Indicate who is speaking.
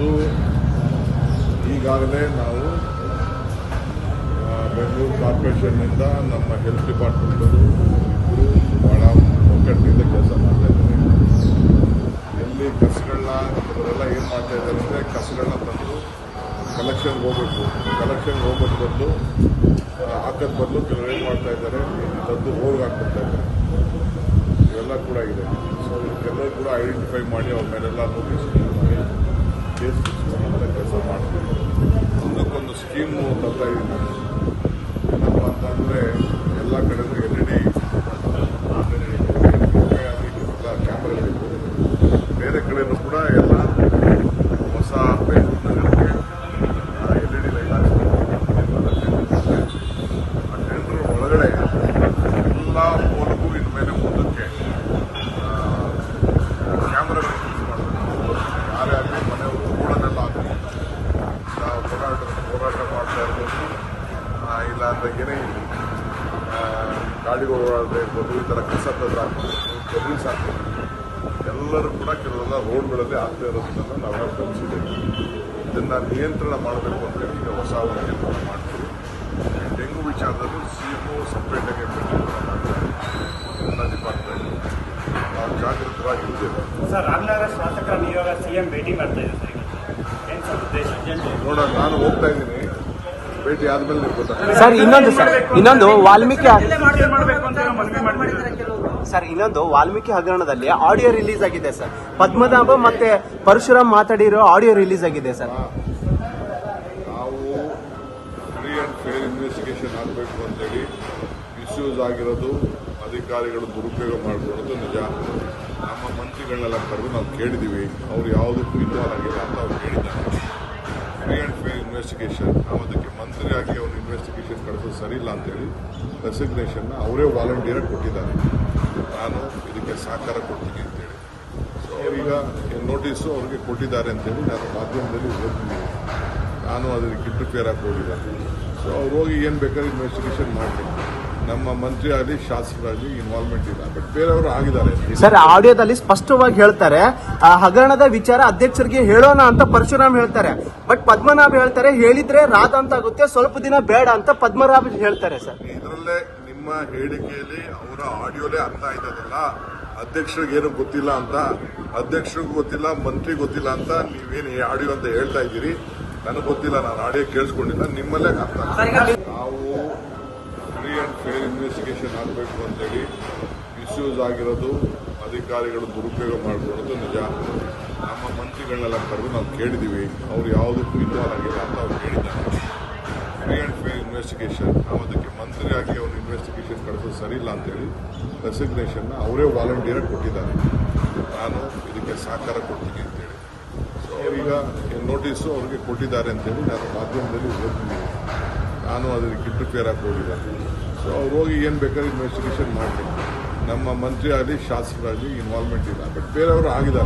Speaker 1: ಒಂದು ಈಗಾಗಲೇ ನಾವು ಬೆಂಗಳೂರು ಕಾರ್ಪೊರೇಷನ್ನಿಂದ ನಮ್ಮ ಹೆಲ್ತ್ ಡಿಪಾರ್ಟ್ಮೆಂಟವರು ಇಬ್ಬರು ಭಾಳ ಒಗ್ಗಟ್ಟಿನಿಂದ ಕೆಲಸ ಮಾಡ್ತಾ ಇದ್ದಾರೆ. ಎಲ್ಲಿ ಕಸಗಳನ್ನ ಇವರೆಲ್ಲ ಏನು ಮಾಡ್ತಾಯಿದ್ದಾರೆ ಅಂದರೆ ಕಸಗಳನ್ನ ತಂದು ಕಲೆಕ್ಷನ್ಗೆ ಹೋಗಬೇಕು. ಕಲೆಕ್ಷನ್ಗೆ ಹೋಗೋದು ಬದಲು ಹಾಕೋದ್ ಬದಲು ಕೆಲವರು ಏನು ಮಾಡ್ತಾ ಇದ್ದಾರೆ, ತಂದು ಹೋಗಿ ಹಾಕ್ಬಿಡ್ತಾ ಇವೆಲ್ಲ ಕೂಡ ಇದೆ. ಸೊ ಕೆಲವರು ಕೂಡ ಐಡೆಂಟಿಫೈ ಮಾಡಿ ಅವ್ರ ಮೇಲೆಲ್ಲ ನೋಟಿಸ್ ಮಾಡಿ. ಕೆಲಸ ಮಾಡ್ತೀವಿ ಒಂದಕ್ಕೊಂದು ಸ್ಕೀಮು ತರ್ತಾ ಇದ್ದೀನಿ ಏನಪ್ಪ ಅಂತಂದರೆ ಎಲ್ಲ ಕಡೆಗೂ ಎಲ್ ಇ ಬೇರೆ ಕಡೆಯೂ ಕೂಡ ಎಲ್ಲ ಹೊಸ ಬೆಂಗಳೂರು ನಗರಕ್ಕೆ ಎಲ್ ಆ ಒಳಗಡೆ ಇಲ್ಲ ಅಂದಾಗೇನೆ ಗಾಡಿಗೆ ಓಡಾಡದೆ ಇರ್ಬೋದು ಈ ಥರ ಕಸ ತಂದು ಹಾಕ್ಬೋದು ಸರ್ವಿಸ್ ಹಾಕ್ಬೋದು ಎಲ್ಲರೂ ಕೂಡ ಕೆಲವೆಲ್ಲ ರೋಡ್ಗಳಲ್ಲಿ ಆಗ್ತಾ ಇರೋದನ್ನು ನಾವೆಲ್ಲ ಗಮನಿಸಿದ್ದೇವೆ. ಇದನ್ನು ನಿಯಂತ್ರಣ ಮಾಡಬೇಕು ಅಂತ ಹೇಳಿ ಈಗ ಹೊಸ ಒಂದು ಮಾಡ್ತೀವಿ. ಡೆಂಗು ವಿಚಾರದಲ್ಲೂ ಸಿ ಸಪ್ರೇಟಾಗಿ ಒ ಸಪ್ರೇಟಾಗಿ ಎಲ್ಲ ಡಿಪಾರ್ಟ್ಮೆಂಟ್ ನಾವು ಜಾಗೃತರಾಗಿದ್ದೇವೆ
Speaker 2: ಸರ್ ರಾಮನಗರ ಶಾಸಕರ ನಿಯೋಗ ಭೇಟಿ ಮಾಡ್ತಾ ಇದ್ದಾರೆ
Speaker 1: ನೋಡೋಣ ನಾನು ಹೋಗ್ತಾ ಇದ್ದೀನಿ. ಭೇಟಿ ಆದ್ಮೇಲೆ ನೀವು ಗೊತ್ತಾಗ್ತದೆ
Speaker 3: ಸರ್ ಇನ್ನೊಂದು ಸರ್ ಇನ್ನೊಂದು ವಾಲ್ಮೀಕಿ
Speaker 2: ಮಾಡಬೇಕು ಅಂತ ಮನವಿ ಮಾಡ್ತಿದ್ದಾರೆ
Speaker 3: ಸರ್ ಇನ್ನೊಂದು ವಾಲ್ಮೀಕಿ ಹಗರಣದಲ್ಲಿ ಆಡಿಯೋ ರಿಲೀಸ್ ಆಗಿದೆ ಸರ್. ಪದ್ಮನಾಭ ಮತ್ತೆ ಪರಶುರಾಮ್ ಮಾತಾಡಿರೋ ಆಡಿಯೋ ರಿಲೀಸ್ ಆಗಿದೆ ಸರ್.
Speaker 1: ನಾವು ಫ್ರೀ ಇನ್ವೆಸ್ಟಿಗೇಷನ್ ಆಗಬೇಕು ಅಂತೇಳಿ ಮಿಸ್ಯೂಸ್ ಆಗಿರೋದು ಅಧಿಕಾರಿಗಳು ದುರುಪಯೋಗ ಮಾಡಿಕೊಡೋದು ನಿಜ. ನಮ್ಮ ಮಂತ್ರಿಗಳನ್ನೆಲ್ಲ ಕರೆದು ನಾವು ಕೇಳಿದ್ದೀವಿ ಅವ್ರು ಯಾವುದಕ್ಕೂ ಇನ್ವಾಲ್ವ್ ಆಗಿಲ್ಲ ಅಂತ ಅವ್ರು ಹೇಳಿದ್ದಾರೆ. ಫ್ರೀ ಆ್ಯಂಡ್ ಫೇರ್ ಇನ್ವೆಸ್ಟಿಗೇಷನ್ ನಾವು ಅದಕ್ಕೆ ಇನ್ವೆಸ್ಟಿಗೇಷನ್ ಕಳಿಸೋದು ಸರಿ ಇಲ್ಲ ಅಂತೇಳಿ ರೆಸಿಗ್ನೇಷನ್ನ ಅವರೇ ವಾಲಂಟಿಯರ್ ಕೊಟ್ಟಿದ್ದಾರೆ. ನಾನು ಇದಕ್ಕೆ ಸಹಕಾರ ಕೊಡ್ತೀನಿ ಅಂತೇಳಿ ಸೊ ಈಗ ನೋಟಿಸು ಅವ್ರಿಗೆ ಕೊಟ್ಟಿದ್ದಾರೆ ಅಂತೇಳಿ ನಾನು ಮಾಧ್ಯಮದಲ್ಲಿ ಓದ್ತೀನಿ ನಾನು ಅದಕ್ಕೆ ಪ್ರಿಪೇರ್ ಆಗಿ ಹೋಗಿಲ್ಲ ಸೊ ಅವ್ರು ಹೋಗಿ ಏನು ಬೇಕಾದ್ರೆ ಇನ್ವೆಸ್ಟಿಗೇಷನ್ ಮಾಡಲಿ ನಮ್ಮ ಮಂತ್ರಿ ಆಗಲಿ ಶಾಸಕರಾಗಲಿ ಇನ್ವಾಲ್ವ್ಮೆಂಟ್ ಇಲ್ಲ. ಬಟ್ ಬೇರೆಯವರು ಆಗಿದ್ದಾರೆ.
Speaker 3: ಸರ್ ಆಡಿಯೋದಲ್ಲಿ ಸ್ಪಷ್ಟವಾಗಿ ಹೇಳ್ತಾರೆ ಆ ಹಗರಣದ ವಿಚಾರ ಅಧ್ಯಕ್ಷರಿಗೆ ಹೇಳೋಣ ಅಂತ ಪರಶುರಾಮ್ ಹೇಳ್ತಾರೆ. ಬಟ್ ಪದ್ಮನಾಭ ಹೇಳ್ತಾರೆ ಹೇಳಿದ್ರೆ ರಾಧ ಅಂತ ಆಗುತ್ತೆ ಸ್ವಲ್ಪ ದಿನ ಬೇಡ ಅಂತ ಪದ್ಮನಾಭ್ ಹೇಳ್ತಾರೆ ಸರ್.
Speaker 1: ಇದರಲ್ಲೇ ನಿಮ್ಮ ಹೇಳಿಕೆಯಲ್ಲಿ ಅವರ ಆಡಿಯೋಲೇ ಅರ್ಥ ಆಯ್ತದಲ್ಲ? ಅಧ್ಯಕ್ಷರಿಗೆ ಏನು ಗೊತ್ತಿಲ್ಲ ಅಂತ? ಅಧ್ಯಕ್ಷರಿಗೂ ಗೊತ್ತಿಲ್ಲ ಮಂತ್ರಿ ಗೊತ್ತಿಲ್ಲ ಅಂತ ನೀವೇನು ಆಡಿಯೋ ಅಂತ ಹೇಳ್ತಾ ಇದ್ದೀರಿ? ನನಗೆ ಗೊತ್ತಿಲ್ಲ ನಾನು ಆಡಿಯೋ ಕೇಳಿಸ್ಕೊಂಡಿಲ್ಲ ನಿಮ್ಮಲ್ಲೇ ಅರ್ಥ ಇನ್ವೆಸ್ಟಿಗೇಷನ್ ಆಗಬೇಕು ಅಂತೇಳಿ ಮಿಸ್ಯೂಸ್ ಆಗಿರೋದು ಅಧಿಕಾರಿಗಳು ದುರುಪಯೋಗ ಮಾಡಿಕೊಡೋದು ನಿಜ. ನಮ್ಮ ಮಂತ್ರಿಗಳನ್ನೆಲ್ಲ ಕರೆದು ನಾವು ಕೇಳಿದ್ದೀವಿ ಅವ್ರು ಯಾವುದಕ್ಕೂ ಇನ್ವಾಲ್ವ್ ಆಗಿಲ್ಲ ಅಂತ ಅವ್ರು ಹೇಳಿದ್ದಾರೆ. ಫ್ರೀ ಆ್ಯಂಡ್ ಫೇರ್ ಇನ್ವೆಸ್ಟಿಗೇಷನ್ ನಾವು ಅದಕ್ಕೆ ಮಂತ್ರಿಯಾಗಿ ಅವ್ರು ಇನ್ವೆಸ್ಟಿಗೇಷನ್ ಕಳಿಸೋದು ಸರಿ ಇಲ್ಲ ಅಂತೇಳಿ ರೆಸಿಗ್ನೇಷನ್ನ ಅವರೇ ವಾಲಂಟಿಯರಾಗಿ ಕೊಟ್ಟಿದ್ದಾರೆ. ನಾನು ಇದಕ್ಕೆ ಸಹಕಾರ ಕೊಡ್ತೀನಿ ಅಂತೇಳಿ. ಸೊ ಈಗ ನೋಟಿಸು ಅವ್ರಿಗೆ ಕೊಟ್ಟಿದ್ದಾರೆ ಅಂತೇಳಿ ನಾನು ಮಾಧ್ಯಮದಲ್ಲಿ ಓದ್ತೀನಿ ನಾನು ಅದಕ್ಕೆ ಪ್ರಿಪೇರ್ ಆಗಿ ಹೋಗಿಲ್ಲ ಸೊ ಅವ್ರು ಹೋಗಿ ಏನು ಬೇಕಾದ್ರೆ ಇನ್ವೆಸ್ಟಿಗೇಷನ್ ಮಾಡಲಿ ನಮ್ಮ ಮಂತ್ರಿ ಆಗಲಿ ಶಾಸಕರಾಗಲಿ ಇನ್ವಾಲ್ವ್ಮೆಂಟ್ ಇಲ್ಲ. ಬಟ್ ಬೇರೆಯವರು ಆಗಿದ್ದಾರೆ.